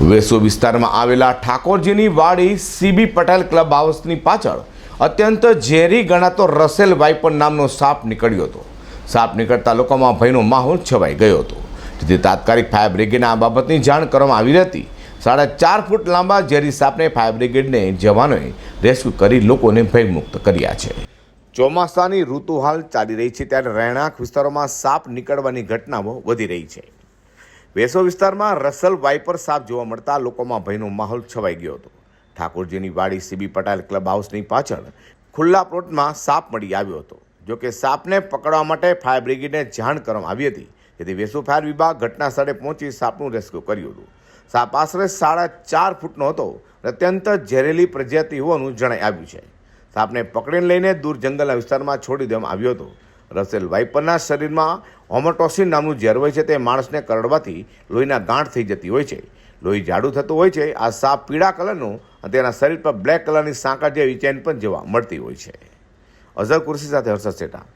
વેસુ વિસ્તારમાં આવેલા ઠાકોરજીની વાડી સીબી પટેલ ક્લબ હાઉસની પાછળ અત્યંત ઝેરી ગણાતો રસેલ વાઇપર નામનો સાપ નીકળ્યો હતો. સાપ નીકળતા લોકોમાં ભયનો માહોલ છવાઈ ગયો હતો. જેથી તાત્કાલિક ફાયર બ્રિગેડને આ બાબતની જાણ કરવામાં આવી હતી. સાડા ચાર ફૂટ લાંબા ઝેરી સાપને ફાયર બ્રિગેડને જવાનોએ રેસ્ક્યુ કરી લોકોને ભયમુક્ત કર્યા છે. ચોમાસાની ઋતુ હાલ ચાલી રહી છે ત્યારે રહેણાંક વિસ્તારોમાં સાપ નીકળવાની ઘટનાઓ વધી રહી છે. વેસો વિસ્તારમાં રસલ વાઇપર સાપ જોવા મળતા લોકોમાં ભયનો માહોલ છવાઈ ગયો હતો. ઠાકોરજીની વાડી સીબી પટેલ ક્લબ હાઉસની પાછળ ખુલ્લા પ્લોટમાં સાપ મળી આવ્યો હતો. જો કે સાપને પકડવા માટે ફાયર બ્રિગેડને જાણ કરવામાં આવી હતી. જેથી વેસુ ફાયર વિભાગ ઘટના સ્થળે પહોંચી સાપનું રેસ્ક્યુ કર્યું હતું. સાપ આશરે સાડા ચાર ફૂટનો હતો અને અત્યંત ઝેરેલી પ્રજાતિ હોવાનું જણાઈ આવ્યું છે. સાપને પકડીને લઈને દૂર જંગલના વિસ્તારમાં છોડી દેવામાં આવ્યો હતો. રસેલ વાઇપરના શરીરમાં હોમોટોસિન નામનું ઝેર હોય છે, તે માણસને કરડવાથી લોહીના ગાંઠ થઈ જતી હોય છે. લોહી જાડું થતું હોય છે, આ સાપ પીળા કલરનું અને તેના શરીર પર બ્લેક કલરની સાંકળ જેવી ચેન પણ જોવા મળતી હોય છે. અઝર કુર્સી સાથે હર્ષદ શેઠા.